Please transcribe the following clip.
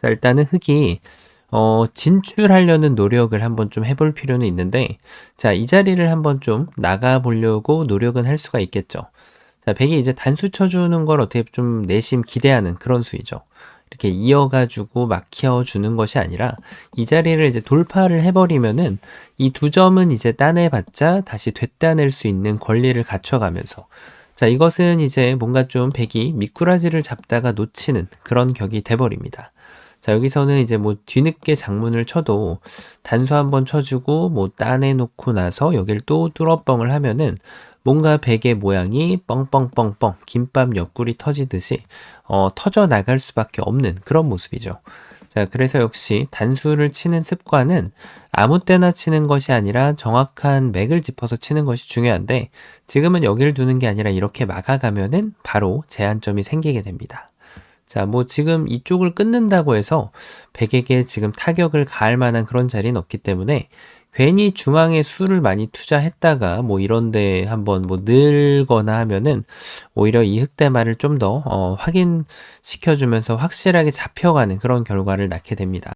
자, 일단은 흑이 어, 진출하려는 노력을 한번 좀 해볼 필요는 있는데, 자, 이 자리를 한번 좀 나가보려고 노력은 할 수가 있겠죠. 자, 백이 이제 단수 쳐주는 걸 어떻게 좀 내심 기대하는 그런 수이죠. 이렇게 이어가지고 막 키워주는 것이 아니라 이 자리를 이제 돌파를 해버리면은 이 두 점은 이제 따내봤자 다시 되따낼 수 있는 권리를 갖춰가면서 자, 이것은 이제 뭔가 좀 백이 미꾸라지를 잡다가 놓치는 그런 격이 돼버립니다. 자, 여기서는 이제 뭐 뒤늦게 장문을 쳐도 단수 한번 쳐주고 뭐 따내놓고 나서 여길 또 뚫어뻥을 하면은 뭔가 베개 모양이 뻥뻥뻥뻥 김밥 옆구리 터지듯이 어, 터져 나갈 수밖에 없는 그런 모습이죠. 자, 그래서 역시 단수를 치는 습관은 아무 때나 치는 것이 아니라 정확한 맥을 짚어서 치는 것이 중요한데 지금은 여기를 두는 게 아니라 이렇게 막아가면은 바로 제한점이 생기게 됩니다. 자, 뭐 지금 이쪽을 끊는다고 해서 백에게 지금 타격을 가할 만한 그런 자리는 없기 때문에 괜히 중앙에 수를 많이 투자했다가 뭐 이런데 한번 뭐 늘거나 하면은 오히려 이 흑대마를 좀더 어, 확인시켜주면서 확실하게 잡혀가는 그런 결과를 낳게 됩니다.